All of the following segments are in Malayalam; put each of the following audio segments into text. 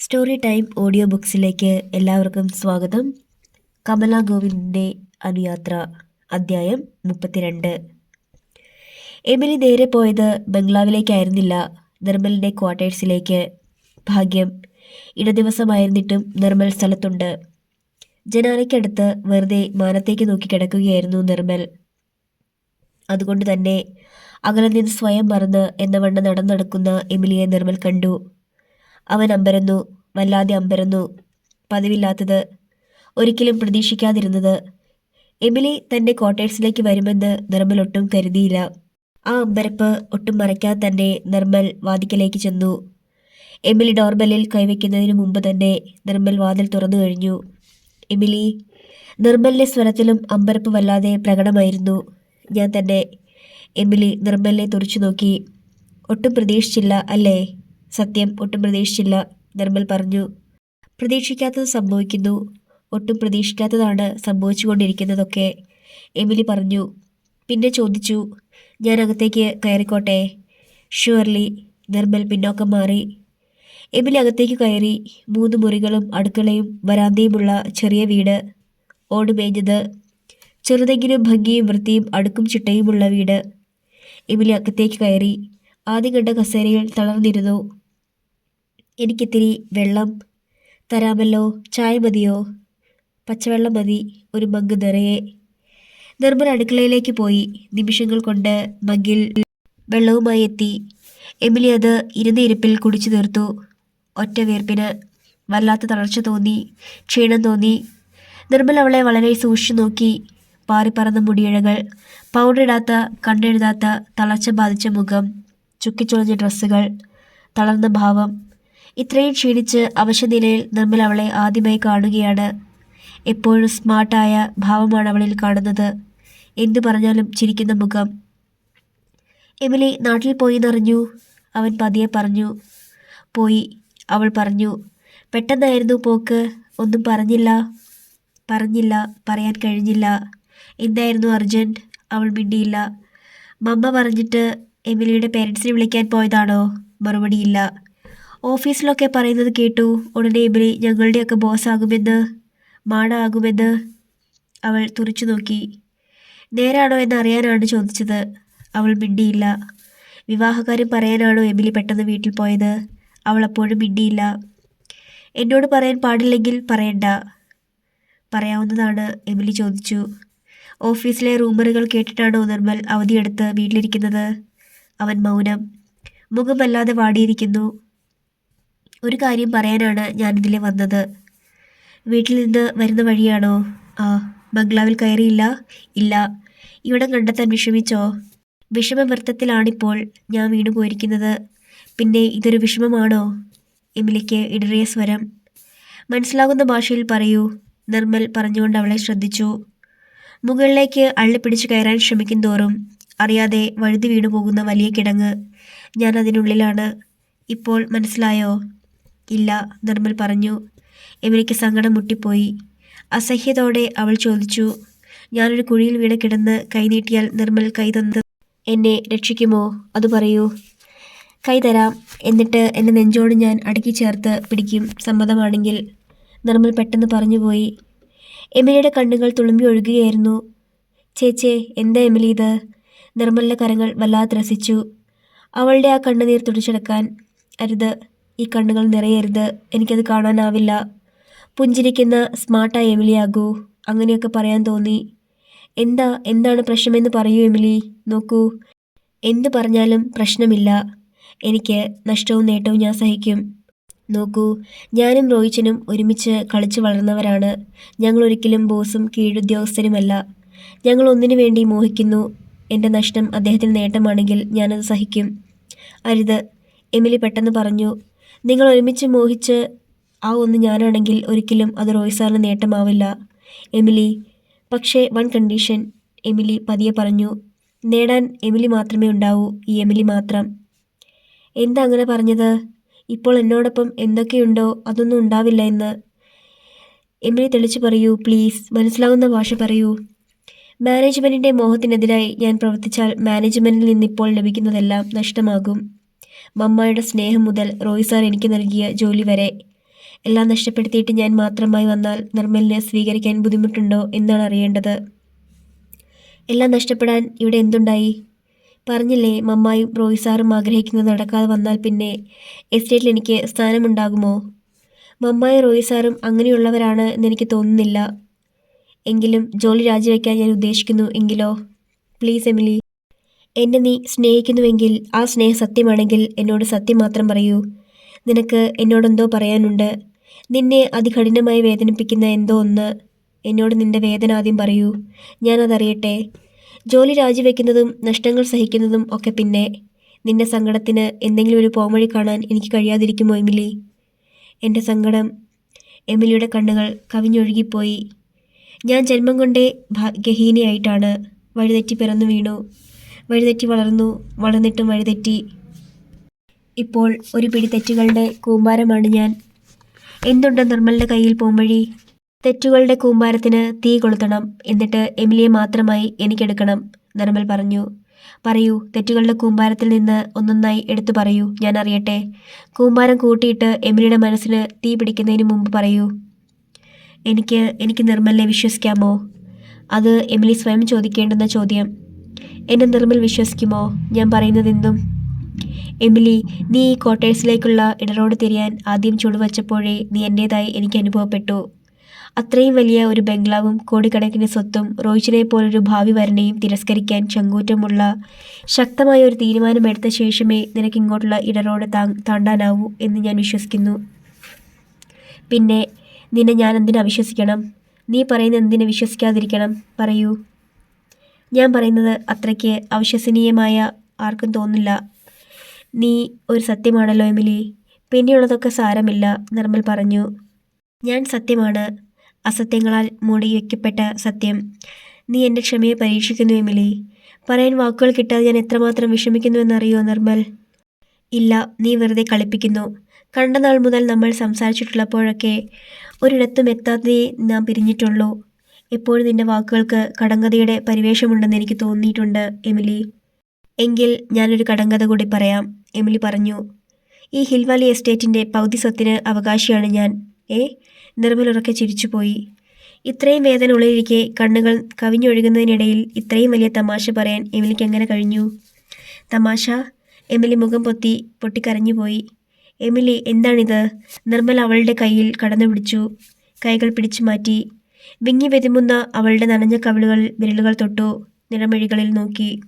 സ്റ്റോറി ടൈം ഓഡിയോ ബുക്സിലേക്ക് എല്ലാവർക്കും സ്വാഗതം. കമല ഗോവിന്ദിന്റെ അനുയാത്ര അദ്ധ്യായം മുപ്പത്തിരണ്ട്. എമിലി നേരെ പോയത് ബംഗ്ലാവിലേക്കായിരുന്നില്ല. നിർമ്മലിന്റെ ക്വാർട്ടേഴ്സിലേക്ക്. ഭാഗ്യം ഇടദിവസമായിരുന്നിട്ടും നിർമ്മൽ സ്ഥലത്തുണ്ട്. ജനാലയ്ക്കടുത്ത് വെറുതെ മാനത്തേക്ക് നോക്കി കിടക്കുകയായിരുന്നു നിർമ്മൽ. അതുകൊണ്ട് തന്നെ അകലെ നിന്ന് സ്വയം മറന്ന് എന്ന വണ്ണം നടന്നെടുക്കുന്ന എമിലിയെ നിർമ്മൽ കണ്ടു. അവൻ അമ്പരന്നു വല്ലാതെ അമ്പരന്നു. പതിവില്ലാത്തത്. ഒരിക്കലും പ്രതീക്ഷിക്കാതിരുന്നത്. എമിലി തന്റെ ക്വാർട്ടേഴ്സിലേക്ക് വരുമെന്ന് നിർമ്മൽ ഒട്ടും കരുതിയില്ല. ആ അമ്പരപ്പ് ഒട്ടും മറയ്ക്കാൻ തന്നെ നിർമ്മൽ വാതിക്കലേക്ക് ചെന്നു. എമിലി ഡോർബെല്ലിൽ കൈവയ്ക്കുന്നതിന് മുമ്പ് തന്നെ നിർമ്മൽ വാതിൽ തുറന്നു കഴിഞ്ഞു. എമിലി നിർമ്മലിന്റെ സ്വരത്തിലും അമ്പരപ്പ് വല്ലാതെ പ്രകടമായിരുന്നു. ഞാൻ തന്നെ. എമിലി നിർമ്മലിനെ തുറച്ചു നോക്കി. ഒട്ടും പ്രതീക്ഷിച്ചില്ല അല്ലേ? സത്യം ഒട്ടും പ്രതീക്ഷിച്ചില്ല. നിർമ്മൽ പറഞ്ഞു പ്രതീക്ഷിക്കാത്തത് സംഭവിക്കുന്നു. ഒട്ടും പ്രതീക്ഷിക്കാത്തതാണ് സംഭവിച്ചുകൊണ്ടിരിക്കുന്നതൊക്കെ. എമിലി പറഞ്ഞു പിന്നെ ചോദിച്ചു ഞാൻ അകത്തേക്ക് കയറിക്കോട്ടെ? ഷുവർലി നിർമ്മൽ പിന്നോക്കം മാറി. എമിലി അകത്തേക്ക് കയറി മൂന്ന് മുറികളും അടുക്കളയും വരാന്തയുമുള്ള ചെറിയ വീട്. ഓട് മേഞ്ഞത് ചെറുതെങ്കിലും ഭംഗിയും വൃത്തിയും അടുക്കും ചിട്ടയുമുള്ള വീട്. എമിലി അകത്തേക്ക് കയറി ആദ്യം കണ്ട കസേരയിൽ തളർന്നിരുന്നു. എനിക്കിത്തിരി വെള്ളം തരാമല്ലോ. ചായ മതിയോ? പച്ചവെള്ളം മതി. ഒരു മങ്ക് നിറയെ. നിർമ്മൽ അടുക്കളയിലേക്ക് പോയി. നിമിഷങ്ങൾ കൊണ്ട് മഗ്ഗിൽ വെള്ളവുമായി എത്തി. എമിലി അത് ഇരുന്ന കുടിച്ചു തീർത്തു. ഒറ്റ വീർപ്പിന് വല്ലാത്ത തളർച്ച തോന്നി. ക്ഷീണം തോന്നി. നിർമ്മൽ അവളെ വളരെ സൂക്ഷിച്ചു നോക്കി. പാറിപ്പറന്ന മുടിയിഴകൾ പൗഡറിടാത്ത കണ്ണെഴുതാത്ത തളർച്ച ബാധിച്ച മുഖം ചുക്കിച്ചുളഞ്ഞ ഡ്രസ്സുകൾ തളർന്ന ഭാവം ഇത്രയും ക്ഷീണിച്ച് അവശനിലയിൽ നിർമ്മൽ അവളെ ആദ്യമായി കാണുകയാണ്. എപ്പോഴും സ്മാർട്ടായ ഭാവമാണ് അവളിൽ കാണുന്നത്. എന്തു പറഞ്ഞാലും ചിരിക്കുന്ന മുഖം. എമിലി നാട്ടിൽ പോയി എന്നറിഞ്ഞു? അവൻ പതിയെ പറഞ്ഞു. പോയി അവൾ പറഞ്ഞു. പെട്ടെന്നായിരുന്നു പോക്ക്. ഒന്നും പറഞ്ഞില്ല. പറഞ്ഞില്ല. പറയാൻ കഴിഞ്ഞില്ല. എന്തായിരുന്നു അർജന്റ് അവൾ മിണ്ടിയില്ല. മമ്മ പറഞ്ഞിട്ട് എമിലിയുടെ പേരൻസിനെ വിളിക്കാൻ പോയതാണോ? മറുപടിയില്ല. ഓഫീസിലൊക്കെ പറയുന്നത് കേട്ടു. ഉടനെ എമിലി ഞങ്ങളുടെയൊക്കെ ബോസ് ആകുമെന്ന് മാഡ ആകുമെന്ന് അവൾ തുറച്ചു നോക്കി. നേരാണോ എന്ന് അറിയാനാണ് ചോദിച്ചത്. അവൾ മിണ്ടിയില്ല. വിവാഹകാര്യം പറയാനാണോ എമിലി പെട്ടെന്ന് വീട്ടിൽ പോയത്? അവൾ അപ്പോഴും മിണ്ടിയില്ല. എന്നോട് പറയാൻ പാടില്ലെങ്കിൽ പറയണ്ട. പറയാവുന്നതാണ് എമിലി ചോദിച്ചു. ഓഫീസിലെ റൂമറുകൾ കേട്ടിട്ടാണോ നിർമ്മൽ അവധിയെടുത്ത് വീട്ടിലിരിക്കുന്നത്? അവൻ മൗനം. മുഖമല്ലാതെ വാടിയിരിക്കുന്നു. ഒരു കാര്യം പറയാനാണ് ഞാനിതിലെ വന്നത്. വീട്ടിൽ നിന്ന് വരുന്ന വഴിയാണോ? ആ ബംഗ്ലാവിൽ കയറിയില്ല? ഇല്ല. ഇവിടെ കണ്ടെത്താൻ വിഷമിച്ചോ? വിഷമവൃത്തത്തിലാണിപ്പോൾ ഞാൻ വീണു പോയിരിക്കുന്നത്. പിന്നെ ഇതൊരു വിഷമമാണോ? എമിലിക്ക് ഇടറിയ സ്വരം. മനസ്സിലാകുന്ന ഭാഷയിൽ പറയൂ. നിർമ്മൽ പറഞ്ഞുകൊണ്ട് അവളെ ശ്രദ്ധിച്ചു. മുകളിലേക്ക് അള്ളിപ്പിടിച്ച് കയറാൻ ശ്രമിക്കും തോറും അറിയാതെ വഴുതി വീണു പോകുന്ന വലിയ കിടങ്ങ് ഞാൻ അതിനുള്ളിലാണ്. ഇപ്പോൾ മനസ്സിലായോ? ഇല്ല നിർമ്മൽ പറഞ്ഞു. എമിലിക്ക് സങ്കടം മുട്ടിപ്പോയി? അസഹ്യതോടെ അവൾ ചോദിച്ചു. ഞാനൊരു കുഴിയിൽ വീണ് കിടന്ന് കൈനീട്ടിയാൽ നിർമ്മൽ കൈ തന്നത് എന്നെ രക്ഷിക്കുമോ? അത് പറയൂ. കൈതരാം എന്നിട്ട് എന്റെ നെഞ്ചോട് ഞാൻ അടുക്കി ചേർത്ത് പിടിക്കും സമ്മതമാണെങ്കിൽ. നിർമ്മൽ പെട്ടെന്ന് പറഞ്ഞുപോയി. എമിലിയുടെ കണ്ണുകൾ തുളുമ്പി ഒഴുകുകയായിരുന്നു. ചേച്ചേ എന്താ എമിലി ഇത്? നിർമ്മലിന്റെ കരങ്ങൾ വല്ലാതെ രസിച്ചു അവളുടെ ആ കണ്ണുനീർ തുടച്ചെടുക്കാൻ അരുത്. ഈ കണ്ണുകൾ നിറയരുത്. എനിക്കത് കാണാനാവില്ല. പുഞ്ചിരിക്കുന്ന സ്മാർട്ടായ എമിലിയാകൂ അങ്ങനെയൊക്കെ പറയാൻ തോന്നി. എന്താ? എന്താണ് പ്രശ്നമെന്ന് പറയൂ എമിലി. നോക്കൂ. എന്ത് പറഞ്ഞാലും പ്രശ്നമില്ല. എനിക്ക് നഷ്ടവും നേട്ടവും ഞാൻ സഹിക്കും. നോക്കൂ. ഞാനും റോയിച്ചനും ഒരുമിച്ച് കളിച്ചു വളർന്നവരാണ്. ഞങ്ങൾ ഒരിക്കലും ബോസും കീഴുദ്യോഗസ്ഥരുമല്ല. ഞങ്ങൾ ഒന്നിനു വേണ്ടി മോഹിക്കുന്നു. എന്റെ നഷ്ടം അദ്ദേഹത്തിന് നേട്ടമാണെങ്കിൽ ഞാനത് സഹിക്കും. അരുത്. എമിലി പെട്ടെന്ന് പറഞ്ഞു നിങ്ങൾ ഒരുമിച്ച് മോഹിച്ച് ആ ഒന്ന് ഞാനാണെങ്കിൽ ഒരിക്കലും അത് റോയ് സാറിന് നേട്ടമാവില്ല. എമിലി പക്ഷേ വൺ കണ്ടീഷൻ എമിലി പതിയെ പറഞ്ഞു നേടാൻ എമിലി മാത്രമേ ഉണ്ടാവൂ ഈ എമിലി മാത്രം. എന്താ അങ്ങനെ പറഞ്ഞത്? ഇപ്പോൾ എന്നോടൊപ്പം എന്തൊക്കെയുണ്ടോ അതൊന്നും ഉണ്ടാവില്ല എന്ന്. എമിലി തെളിച്ചു പറയൂ പ്ലീസ് മനസ്സിലാവുന്ന ഭാഷ പറയൂ. മാനേജ്മെന്റിന്റെ മോഹത്തിനെതിരായി ഞാൻ പ്രവർത്തിച്ചാൽ മാനേജ്മെന്റിൽ നിന്നിപ്പോൾ ലഭിക്കുന്നതെല്ലാം നഷ്ടമാകും. മമ്മയുടെ സ്നേഹം മുതൽ റോയ് സാർ എനിക്ക് നൽകിയ ജോലി വരെ. എല്ലാം നഷ്ടപ്പെടുത്തിയിട്ട് ഞാൻ മാത്രമായി വന്നാൽ നിർമ്മലിനെ സ്വീകരിക്കാൻ ബുദ്ധിമുട്ടുണ്ടോ എന്നാണ് അറിയേണ്ടത്. എല്ലാം നഷ്ടപ്പെടാൻ ഇവിടെ എന്തുണ്ടായി? പറഞ്ഞില്ലേ മമ്മായും റോയ് സാറും ആഗ്രഹിക്കുന്നത് നടക്കാതെ വന്നാൽ പിന്നെ എസ്റ്റേറ്റിൽ എനിക്ക് സ്ഥാനമുണ്ടാകുമോ? മമ്മായി റോയ് സാറും അങ്ങനെയുള്ളവരാണ് എന്നെനിക്ക് തോന്നുന്നില്ല. എങ്കിലും ജോലി രാജിവെക്കാൻ ഞാൻ ഉദ്ദേശിക്കുന്നു എങ്കിലോ? Please Emily. എന്നെ നീ സ്നേഹിക്കുന്നുവെങ്കിൽ ആ സ്നേഹം സത്യമാണെങ്കിൽ എന്നോട് സത്യം മാത്രം പറയൂ. നിനക്ക് എന്നോടെന്തോ പറയാനുണ്ട്. നിന്നെ അതികഠിനമായി വേദനിപ്പിക്കുന്ന എന്തോ ഒന്ന് എന്നോട് നിന്റെ വേദന ആദ്യം പറയൂ. ഞാനതറിയട്ടെ ജോലി രാജിവെക്കുന്നതും നഷ്ടങ്ങൾ സഹിക്കുന്നതും ഒക്കെ പിന്നെ നിന്റെ സങ്കടത്തിന് എന്തെങ്കിലും ഒരു പോംവഴി കാണാൻ എനിക്ക് കഴിയാതിരിക്കുമോ എമിലി? എന്റെ സങ്കടം എമിലിയുടെ കണ്ണുകൾ കവിഞ്ഞൊഴുകിപ്പോയി. ഞാൻ ജന്മം കൊണ്ടേ ഭാഗ്യഹീനയായിട്ടാണ് വഴിതെറ്റി പിറന്നു വീണു. വഴിതെറ്റി വളർന്നു വളർന്നിട്ടും വഴിതെറ്റി. ഇപ്പോൾ ഒരു പിടി തെറ്റുകളുടെ കൂമ്പാരമാണ് ഞാൻ. എന്തുണ്ട് നിർമ്മലിന്റെ കയ്യിൽ പോംവഴി? തെറ്റുകളുടെ കൂമ്പാരത്തിന് തീ കൊളുത്തണം എന്നിട്ട് എമിലിയെ മാത്രമായി എനിക്കെടുക്കണം നിർമ്മൽ പറഞ്ഞു. പറയൂ തെറ്റുകളുടെ കൂമ്പാരത്തിൽ നിന്ന് ഒന്നൊന്നായി എടുത്തു പറയൂ ഞാൻ അറിയട്ടെ. കൂമ്പാരം കൂട്ടിയിട്ട് എമിലിയുടെ മനസ്സിന് തീ പിടിക്കുന്നതിന് മുമ്പ് പറയൂ. എനിക്ക് എനിക്ക് നിർമ്മലിനെ വിശ്വസിക്കാമോ? അത് എമിലി സ്വയം ചോദിക്കേണ്ടുന്ന ചോദ്യം. എന്നെ നിർമ്മൽ വിശ്വസിക്കുമോ? ഞാൻ പറയുന്നതെന്തും. എമിലി നീ ഈ ക്വാർട്ടേഴ്സിലേക്കുള്ള ഇടറോട് തിരിയാൻ ആദ്യം ചുടുവച്ചപ്പോഴേ നീ എന്റേതായി എനിക്ക് അനുഭവപ്പെട്ടു. അത്രയും വലിയ ഒരു ബംഗ്ലാവും കോടിക്കണക്കിന് സ്വത്തും റോയിച്ചിനെ പോലൊരു ഭാവി വരനെയും തിരസ്കരിക്കാൻ ചങ്കൂറ്റമുള്ള ശക്തമായ ഒരു തീരുമാനമെടുത്ത ശേഷമേ നിനക്ക് ഇങ്ങോട്ടുള്ള ഇടറോട് താണ്ടാനാവൂ എന്ന് ഞാൻ വിശ്വസിക്കുന്നു. പിന്നെ നിന്നെ ഞാൻ എന്തിനാ വിശ്വസിക്കണം? നീ പറയുന്ന എന്തിനെ വിശ്വസിക്കാതിരിക്കണം? പറയൂ. ഞാൻ പറയുന്നത് അത്രയ്ക്ക് അവിശ്വസനീയമായ ആർക്കും തോന്നില്ല നീ ഒരു സത്യമാണല്ലോ എമിലി. പിന്നെയുള്ളതൊക്കെ സാരമില്ല നിർമ്മൽ പറഞ്ഞു. ഞാൻ സത്യമാണ്. അസത്യങ്ങളാൽ മൂടി വയ്ക്കപ്പെട്ട സത്യം. നീ എന്റെ ക്ഷമയെ പരീക്ഷിക്കുന്നു എമിലി. പറയാൻ വാക്കുകൾ കിട്ടാതെ ഞാൻ എത്രമാത്രം വിഷമിക്കുന്നുവെന്നറിയോ നിർമ്മൽ? ഇല്ല നീ വെറുതെ കളിപ്പിക്കുന്നു. കണ്ട നാൾ മുതൽ നമ്മൾ സംസാരിച്ചിട്ടുള്ളപ്പോഴൊക്കെ ഒരിടത്തും എത്താതെ നാം പിരിഞ്ഞിട്ടുള്ളൂ. എപ്പോഴും നിന്റെ വാക്കുകൾക്ക് കടങ്കഥയുടെ പരിവേഷമുണ്ടെന്ന് എനിക്ക് തോന്നിയിട്ടുണ്ട് എമിലി. എങ്കിൽ ഞാനൊരു കടങ്കഥ കൂടി പറയാം എമിലി പറഞ്ഞു. ഈ ഹിൽവാലി എസ്റ്റേറ്റിന്റെ പൗതി സ്വത്തിന് അവകാശിയാണ് ഞാൻ. ഏ? നിർമ്മലുറക്കെ ചിരിച്ചുപോയി. ഇത്രയും വേദന ഉള്ളിലിരിക്കെ കണ്ണുകൾ കവിഞ്ഞൊഴുകുന്നതിനിടയിൽ ഇത്രയും വലിയ തമാശ പറയാൻ എമിലിക്ക് എങ്ങനെ കഴിഞ്ഞു? തമാശ? എമിലി മുഖം പൊത്തി പൊട്ടിക്കരഞ്ഞുപോയി. എമിലി എന്താണിത്? നിർമ്മൽ അവളുടെ കയ്യിൽ കടന്നു പിടിച്ചു. കൈകൾ പിടിച്ചു മാറ്റി. വിങ്ങി വെതുമ്പുന്ന അവളുടെ നനഞ്ഞ കവിളുകൾ വിരലുകൾ തൊട്ടു നിറമിഴികളിൽ നോക്കി.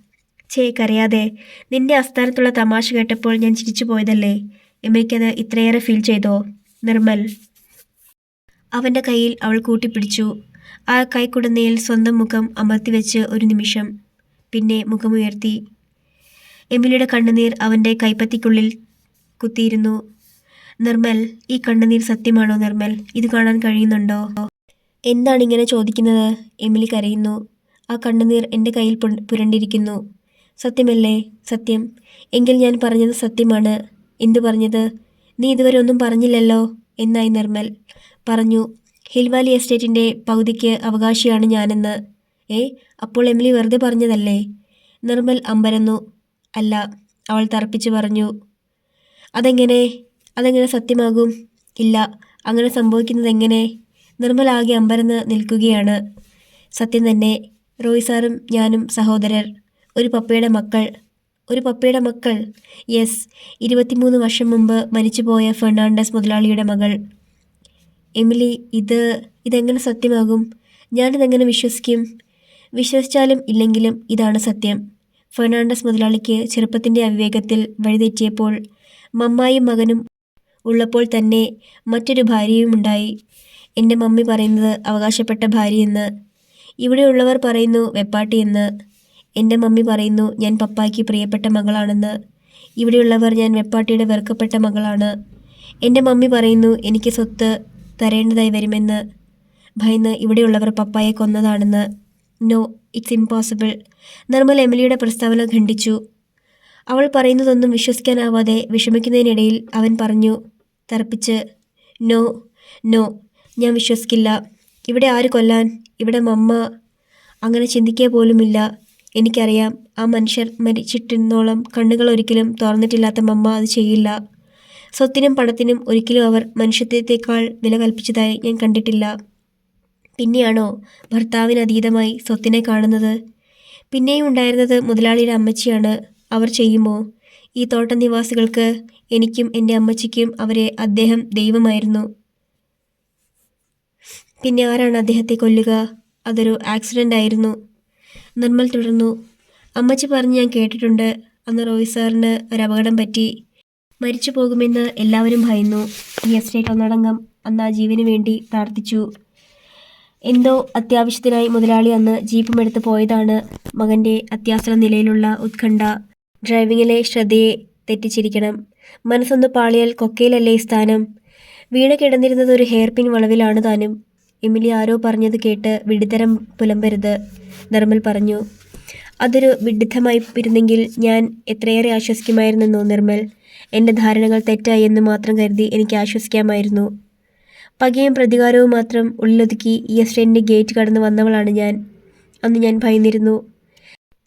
ചേ കരയാതെ നിന്റെ അസ്ഥാനത്തുള്ള തമാശ കേട്ടപ്പോൾ ഞാൻ ചിരിച്ചു പോയതല്ലേ? എമ്മയ്ക്കത് ഇത്രയേറെ ഫീൽ ചെയ്തോ? നിർമ്മൽ. അവന്റെ കയ്യിൽ അവൾ കൂട്ടിപ്പിടിച്ചു. ആ കൈക്കുടന്നയിൽ സ്വന്തം മുഖം അമർത്തിവെച്ച് ഒരു നിമിഷം. പിന്നെ മുഖമുയർത്തി. എമിലിയുടെ കണ്ണുനീർ അവന്റെ കൈപ്പത്തിക്കുള്ളിൽ കുത്തിയിരുന്നു. നിർമ്മൽ ഈ കണ്ണുനീർ സത്യമാണോ നിർമ്മൽ? ഇത് കാണാൻ കഴിയുന്നുണ്ടോ? എന്താണ് ഇങ്ങനെ ചോദിക്കുന്നത്? എമിലി കരയുന്നു. ആ കണ്ണുനീർ എന്റെ കയ്യിൽ പുരണ്ടിരിക്കുന്നു. സത്യമല്ലേ? സത്യം. എങ്കിൽ ഞാൻ പറഞ്ഞത് സത്യമാണ്. എന്തു പറഞ്ഞത്? നീ ഇതുവരെ ഒന്നും പറഞ്ഞില്ലല്ലോ? എന്നായി നിർമ്മൽ. പറഞ്ഞു ഹിൽവാലി എസ്റ്റേറ്റിന്റെ പകുതിക്ക് അവകാശിയാണ് ഞാനെന്ന്. ഏ അപ്പോൾ എമിലി വെറുതെ പറഞ്ഞതല്ലേ? നിർമ്മൽ അമ്പരന്നു. അല്ല അവൾ തർപ്പിച്ച് പറഞ്ഞു അതെങ്ങനെ? അതെങ്ങനെ സത്യമാകും? ഇല്ല അങ്ങനെ സംഭവിക്കുന്നത് എങ്ങനെ നിർമ്മൽ ആകെ അമ്പരന്ന് നിൽക്കുകയാണ്. സത്യം തന്നെ റോയ് സാറും ഞാനും സഹോദരർ ഒരു പപ്പയുടെ മക്കൾ ഒരു പപ്പയുടെ മക്കൾ. യെസ് ഇരുപത്തിമൂന്ന് വർഷം മുമ്പ് മരിച്ചുപോയ ഫെർണാണ്ടസ് മുതലാളിയുടെ മകൾ. എമിലി ഇത് ഇതെങ്ങനെ സത്യമാകും? ഞാനിതെങ്ങനെ വിശ്വസിക്കും? വിശ്വസിച്ചാലും ഇല്ലെങ്കിലും ഇതാണ് സത്യം. ഫെർണാണ്ടസ് മുതലാളിക്ക് ചെറുപ്പത്തിന്റെ അവിവേകത്തിൽ വഴിതെറ്റിയപ്പോൾ മമ്മായും മകനും ഉള്ളപ്പോൾ തന്നെ മറ്റൊരു ഭാര്യയുമുണ്ടായി. എന്റെ മമ്മി പറയുന്നത് അവകാശപ്പെട്ട ഭാര്യയെന്ന് ഇവിടെയുള്ളവർ പറയുന്നു വെപ്പാട്ടിയെന്ന് എന്റെ മമ്മി പറയുന്നു ഞാൻ പപ്പായ്ക്ക് പ്രിയപ്പെട്ട മകളാണെന്ന്. ഇവിടെയുള്ളവർ ഞാൻ വെപ്പാട്ടിയുടെ വെറുക്കപ്പെട്ട മകളാണ്. എന്റെ മമ്മി പറയുന്നു എനിക്ക് സ്വത്ത് തരേണ്ടതായി വരുമെന്ന്. ഭയന്ന് ഇവിടെയുള്ളവർ പപ്പായെ കൊന്നതാണെന്ന്. നോ ഇറ്റ്സ് ഇമ്പോസിബിൾ നിർമ്മൽ എമിലിയുടെ പ്രസ്താവന ഖണ്ഡിച്ചു. അവൾ പറയുന്നതൊന്നും വിശ്വസിക്കാനാവാതെ വിഷമിക്കുന്നതിനിടയിൽ അവൻ പറഞ്ഞു തർപ്പിച്ച്. നോ നോ ഞാൻ വിശ്വസിക്കില്ല. ഇവിടെ ആര് കൊല്ലാൻ? ഇവിടെ മമ്മ? അങ്ങനെ ചിന്തിക്കുക പോലുമില്ല. എനിക്കറിയാം ആ മനുഷ്യർ മരിച്ചിട്ടിരുന്നോളം കണ്ണുകൾ ഒരിക്കലും തുറന്നിട്ടില്ലാത്ത മമ്മ അത് ചെയ്യില്ല. സ്വത്തിനും പണത്തിനും ഒരിക്കലും അവർ മനുഷ്യത്വത്തേക്കാൾ വില കൽപ്പിച്ചതായി ഞാൻ കണ്ടിട്ടില്ല. പിന്നെയാണോ ഭർത്താവിന് അതീതമായി സ്വത്തിനെ കാണുന്നത്? പിന്നെയും ഉണ്ടായിരുന്നത് മുതലാളിയുടെ അമ്മച്ചിയാണ്. അവർ ചെയ്യുമോ? ഈ തോട്ടം നിവാസികൾക്ക് എനിക്കും എന്റെ അമ്മച്ചിക്കും അവരെ അദ്ദേഹം ദൈവമായിരുന്നു. പിന്നെ ആരാണ് അദ്ദേഹത്തെ കൊല്ലുക? അതൊരു ആക്സിഡന്റ് ആയിരുന്നു. നിർമ്മൽ തുടർന്നു. അമ്മച്ചി പറഞ്ഞ് ഞാൻ കേട്ടിട്ടുണ്ട്. അന്ന് റോയ് സാറിന് ഒരു അപകടം പറ്റി. മരിച്ചു പോകുമെന്ന് എല്ലാവരും ഭയന്നു. ഈ എസ്റ്റേറ്റ് ഒന്നടങ്കം അന്ന് ആ ജീവന് വേണ്ടി പ്രാർത്ഥിച്ചു. എന്തോ അത്യാവശ്യത്തിനായി മുതലാളി അന്ന് ജീപ്പും എടുത്ത് പോയതാണ് മകന്റെ അത്യാസന നിലയിലുള്ള ഉത്കണ്ഠ. ഡ്രൈവിങ്ങിലെ ശ്രദ്ധയെ തെറ്റിച്ചിരിക്കണം. മനസ്സൊന്ന് പാളിയാൽ കൊക്കയിലല്ലേ സ്ഥാനം? വീണ കിടന്നിരുന്നത് ഒരു ഹെയർ പിൻ വളവിലാണ് താനും. എമിലി ആരോ പറഞ്ഞത് കേട്ട് വിഡിതരം പുലമ്പരുത് നിർമ്മൽ പറഞ്ഞു. അതൊരു വിഡിത്തമായി ഇരുന്നെങ്കിൽ ഞാൻ എത്രയേറെ ആശ്വസിക്കുമായിരുന്നെന്നോ നിർമ്മൽ? എന്റെ ധാരണകൾ തെറ്റായി എന്ന് മാത്രം കരുതി എനിക്ക് ആശ്വസിക്കാമായിരുന്നു. പകയും പ്രതികാരവും മാത്രം ഉള്ളിലൊതുക്കി ഈ എസ്റ്റേറ്റിന്റെ ഗേറ്റ് കടന്ന് വന്നവളാണ് ഞാൻ. അന്ന് ഞാൻ ഭയന്നിരുന്നു.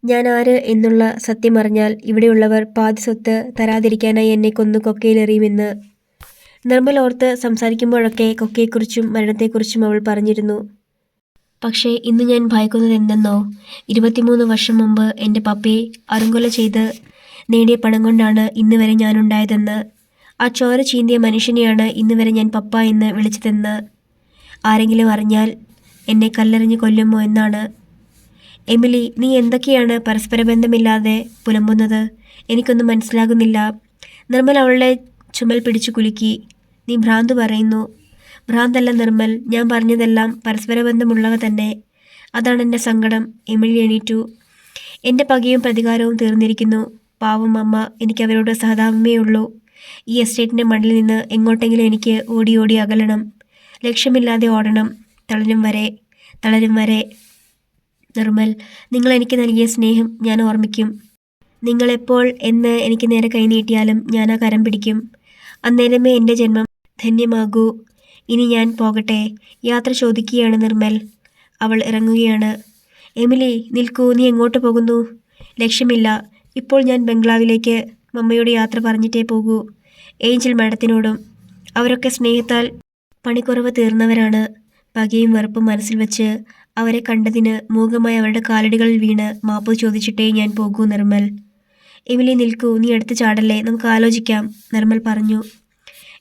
ഞാൻ ആര് എന്നുള്ള സത്യം അറിഞ്ഞാൽ ഇവിടെയുള്ളവർ പാതി സ്വത്ത് തരാതിരിക്കാനായി എന്നെ കൊന്നു കൊക്കയിലെറിയുമെന്ന്. നിർമ്മൽ ഓർത്ത് സംസാരിക്കുമ്പോഴൊക്കെ കൊക്കയെക്കുറിച്ചും മരണത്തെക്കുറിച്ചും അവൾ പറഞ്ഞിരുന്നു. പക്ഷേ ഇന്ന് ഞാൻ ഭയക്കുന്നത് എന്തെന്നോ? ഇരുപത്തിമൂന്ന് വർഷം മുമ്പ് എന്റെ പപ്പയെ അറുങ്കൊല ചെയ്ത് നേടിയ പണം കൊണ്ടാണ് ഇന്ന് വരെ ഞാനുണ്ടായതെന്ന്. ആ ചോര ചീന്തിയ മനുഷ്യനെയാണ് ഇന്ന് വരെ ഞാൻ പപ്പ എന്ന് വിളിച്ചതെന്ന്. ആരെങ്കിലും അറിഞ്ഞാൽ എന്നെ കല്ലെറിഞ്ഞ് കൊല്ലുമോ എന്നാണ്. എമിലി നീ എന്തൊക്കെയാണ് പരസ്പര ബന്ധമില്ലാതെ പുലമ്പുന്നത്? എനിക്കൊന്നും മനസ്സിലാകുന്നില്ല. നിർമ്മൽ അവളുടെ ചുമൽ പിടിച്ചു കുലുക്കി. നീ ഭ്രാന്ത് പറയുന്നു. ഭ്രാന്തല്ല നിർമ്മൽ ഞാൻ പറഞ്ഞതെല്ലാം പരസ്പര ബന്ധമുള്ളവ തന്നെ. അതാണ് എന്റെ സങ്കടം. എമിഴി എണീറ്റു. എന്റെ പകയും പ്രതികാരവും തീർന്നിരിക്കുന്നു. പാവം അമ്മ എനിക്ക് അവരോട് സഹതാപമേ ഉള്ളൂ. ഈ എസ്റ്റേറ്റിന്റെ മണ്ണിൽ നിന്ന് എങ്ങോട്ടെങ്കിലും എനിക്ക് ഓടി ഓടി അകലണം. ലക്ഷ്യമില്ലാതെ ഓടണം. തളരും വരെ തളരും വരെ. നിർമ്മൽ നിങ്ങൾ എനിക്ക് നൽകിയ സ്നേഹം ഞാൻ ഓർമ്മിക്കും. നിങ്ങളെപ്പോൾ എന്ന് എനിക്ക് നേരെ കൈനീട്ടിയാലും ഞാൻ ആ കരം പിടിക്കും. അന്നേരമേ എന്റെ ജന്മം ധന്യമാകൂ. ഇനി ഞാൻ പോകട്ടെ. യാത്ര ചോദിക്കുകയാണ് നിർമ്മൽ. അവൾ ഇറങ്ങുകയാണ്. എമിലി നിൽക്കൂ. നീ എങ്ങോട്ട് പോകുന്നു? ലക്ഷ്യമില്ല. ഇപ്പോൾ ഞാൻ ബംഗ്ലാവിലേക്ക്. മമ്മയോട് യാത്ര പറഞ്ഞിട്ടേ പോകൂ. ഏഞ്ചൽ മാഡത്തിനോടും. അവരൊക്കെ സ്നേഹത്താൽ പണിക്കുറവ് തീർന്നവരാണ്. പകയും വെറുപ്പും മനസ്സിൽ വെച്ച് അവരെ കണ്ടതിന് മൂകമായി അവരുടെ കാലടികളിൽ വീണ് മാപ്പ് ചോദിച്ചിട്ടേ ഞാൻ പോകൂ നിർമ്മൽ. എമിലി നിൽക്കൂ. നീ അടുത്ത് ചാടല്ലേ? നമുക്ക് ആലോചിക്കാം നിർമ്മൽ പറഞ്ഞു.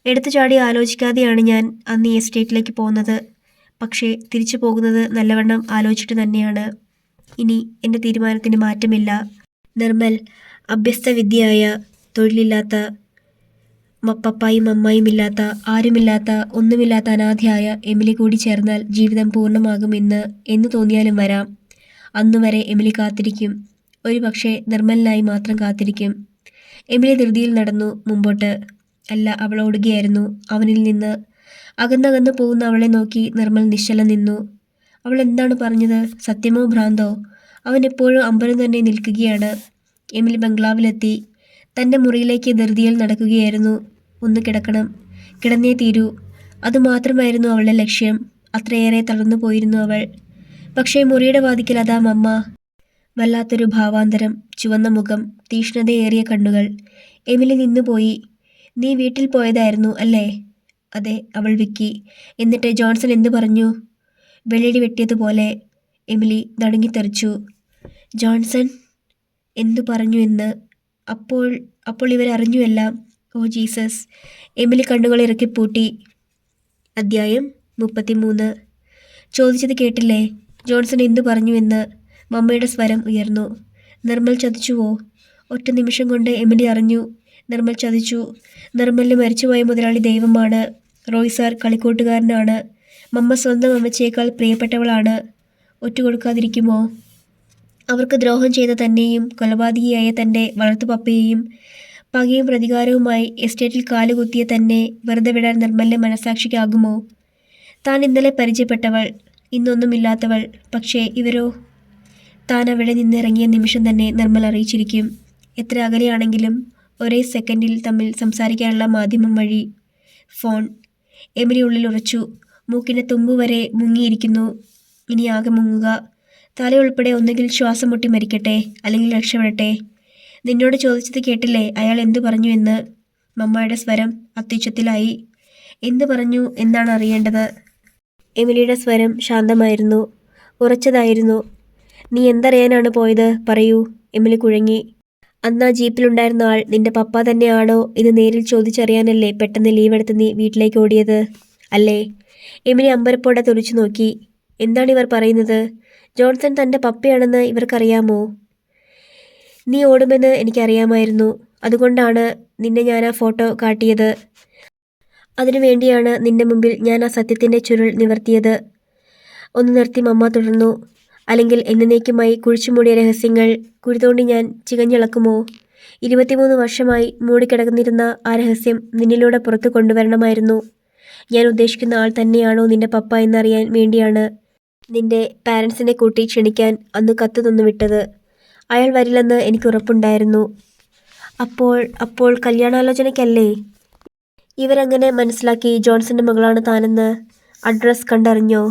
എടുത്തു ചാടി ആലോചിക്കാതെയാണ് ഞാൻ അന്ന് ഈ എസ്റ്റേറ്റിലേക്ക് പോകുന്നത്. പക്ഷേ തിരിച്ചു പോകുന്നത് നല്ലവണ്ണം ആലോചിച്ചിട്ട് തന്നെയാണ്. ഇനി എന്റെ തീരുമാനത്തിന് മാറ്റമില്ല. നിർമ്മൽ അഭ്യസ്ത വിദ്യയായ തൊഴിലില്ലാത്ത പപ്പായും അമ്മായും ഇല്ലാത്ത ആരുമില്ലാത്ത ഒന്നുമില്ലാത്ത അനാഥയായ എമിലി കൂടി ചേർന്നാൽ ജീവിതം പൂർണമാകുമെന്ന് എന്ന് തോന്നിയാലും വരാം. അന്നുവരെ എമിലി കാത്തിരിക്കും. ഒരു പക്ഷേ നിർമ്മലിനായി മാത്രം കാത്തിരിക്കും. എമിലി ധൃതിയിൽ നടന്നു മുമ്പോട്ട്. അല്ല അവൾ ഓടുകയായിരുന്നു. അവനിൽ നിന്ന് അകന്നകന്ന് പോകുന്ന അവളെ നോക്കി നിർമ്മൽ നിശ്ചല നിന്നു. അവൾ എന്താണ് പറഞ്ഞത്? സത്യമോ ഭ്രാന്തോ? അവൻ എപ്പോഴും അമ്പരം തന്നെ നിൽക്കുകയാണ്. എമിലി ബംഗ്ലാവിലെത്തി. തന്റെ മുറിയിലേക്ക് ധൃതിയിൽ നടക്കുകയായിരുന്നു. ഒന്ന് കിടക്കണം. കിടന്നേ തീരൂ. അതുമാത്രമായിരുന്നു അവളുടെ ലക്ഷ്യം. അത്രയേറെ തളർന്നു പോയിരുന്നു അവൾ. പക്ഷേ മുറിയുടെ വാതിക്കൽ അതാ മമ്മ. വല്ലാത്തൊരു ഭാവാന്തരം. ചുവന്ന മുഖം. തീഷ്ണതയേറിയ കണ്ണുകൾ. എമിലി നിന്നുപോയി. നീ വീട്ടിൽ പോയതായിരുന്നു അല്ലേ? അതെ അവൾ വിക്കി. എന്നിട്ട് ജോൺസൺ എന്തു പറഞ്ഞു? വെള്ളിടി വെട്ടിയതുപോലെ. എമിലി നടുങ്ങിത്തെറിച്ചു. ജോൺസൺ എന്തു പറഞ്ഞു എന്ന്? അപ്പോൾ അപ്പോൾ ഇവരറിഞ്ഞു എല്ലാം. Oh Jesus. എമിലി കണ്ണുകൾ ഇറക്കിപ്പൂട്ടി അദ്ധ്യായം മുപ്പത്തിമൂന്ന്. ചോദിച്ചത് കേട്ടില്ലേ? ജോൺസൺ എന്തു പറഞ്ഞു എന്ന്? മമ്മയുടെ സ്വരം ഉയർന്നു. നിർമ്മൽ ചതിച്ചുവോ? ഒറ്റ നിമിഷം കൊണ്ട് എമിലി അറിഞ്ഞു. നിർമ്മൽ ചതിച്ചു. നിർമ്മലിന് മരിച്ചുപോയ മുതലാളി ദൈവമാണ്. റോയ് സാർ കളിക്കൂട്ടുകാരനാണ്. മമ്മ സ്വന്തം അമ്മച്ചയേക്കാൾ പ്രിയപ്പെട്ടവളാണ്. ഒറ്റുകൊടുക്കാതിരിക്കുമോ? അവർക്ക് ദ്രോഹം ചെയ്ത തന്നെയും കൊലപാതകിയായ തന്റെ വളർത്തുപപ്പയെയും പകയും പ്രതികാരവുമായി എസ്റ്റേറ്റിൽ കാലുകുത്തിയ തന്നെ വെറുതെ വിടാൻ നിർമ്മലിന്റെ മനസാക്ഷിക്കാകുമോ താൻ ഇന്നലെ പരിചയപ്പെട്ടവൾ ഇന്നൊന്നുമില്ലാത്തവൾ. പക്ഷേ ഇവരോ? താൻ അവിടെ നിന്നിറങ്ങിയ നിമിഷം തന്നെ നിർമ്മൽ അറിയിച്ചിരിക്കും. എത്ര അകലെയാണെങ്കിലും ഒരേ സെക്കൻഡിൽ തമ്മിൽ സംസാരിക്കാനുള്ള മാധ്യമം വഴി ഫോൺ എമിലി ഉള്ളിൽ ഉറച്ചു. മൂക്കിന്റെ തുമ്പ് വരെ മുങ്ങിയിരിക്കുന്നു. ഇനി ആകെ മുങ്ങുക. തലയുൾപ്പെടെ ഒന്നുകിൽ ശ്വാസം മുട്ടി മരിക്കട്ടെ അല്ലെങ്കിൽ രക്ഷപ്പെടട്ടെ. നിന്നോട് ചോദിച്ചത് കേട്ടില്ലേ? അയാൾ എന്തു പറഞ്ഞു എന്ന്? മമ്മയുടെ സ്വരം അത്യുച്ചത്തിലായി. എന്തു പറഞ്ഞു എന്നാണ് അറിയേണ്ടത്? എമിലിയുടെ സ്വരം ശാന്തമായിരുന്നു. ഉറച്ചതായിരുന്നു. നീ എന്തറിയാനാണ് പോയത്? പറയൂ. എമിലി കുഴങ്ങി. അന്ന് ആ ജീപ്പിലുണ്ടായിരുന്ന ആൾ നിന്റെ പപ്പ തന്നെയാണോ എന്ന് നേരിൽ ചോദിച്ചറിയാനല്ലേ പെട്ടെന്ന് ലീവ് എടുത്ത് നീ വീട്ടിലേക്ക് ഓടിയത്? അല്ലേ? എമിനി അമ്പരപ്പോടെ തുറിച്ചു നോക്കി. എന്താണ് ഇവർ പറയുന്നത്? ജോൺസൺ തന്റെ പപ്പയാണെന്ന് ഇവർക്കറിയാമോ? നീ ഓടുമെന്ന് എനിക്കറിയാമായിരുന്നു. അതുകൊണ്ടാണ് നിന്നെ ഞാൻ ആ ഫോട്ടോ കാട്ടിയത്. അതിനുവേണ്ടിയാണ് നിന്റെ മുമ്പിൽ ഞാൻ ആ സത്യത്തിന്റെ ചുരുൾ നിവർത്തിയത്. ഒന്ന് നിർത്തി മമ്മ തുടർന്നു. അല്ലെങ്കിൽ എന്നേക്കുമായി കുഴിച്ചുമൂടിയ രഹസ്യങ്ങൾ കുരുതോണ്ടി ഞാൻ ചികഞ്ഞിളക്കുമോ? ഇരുപത്തിമൂന്ന് വർഷമായി മൂടിക്കിടന്നിരുന്ന ആ രഹസ്യം നിന്നിലൂടെ പുറത്തു കൊണ്ടുവരണമായിരുന്നു. ഞാൻ ഉദ്ദേശിക്കുന്ന ആൾ തന്നെയാണോ നിന്റെ പപ്പ എന്നറിയാൻ വേണ്ടിയാണ് നിന്റെ പാരൻസിനെ കൂട്ടി ക്ഷണിക്കാൻ അന്ന് കത്ത് തന്നു വിട്ടത്. അയാൾ വരില്ലെന്ന് എനിക്ക് ഉറപ്പുണ്ടായിരുന്നു. അപ്പോൾ അപ്പോൾ കല്യാണാലോചനയ്ക്കല്ലേ? ഇവരങ്ങനെ മനസ്സിലാക്കി ജോൺസന്റെ മകളാണ് താനെന്ന് അഡ്രസ് കണ്ടറിഞ്ഞോ?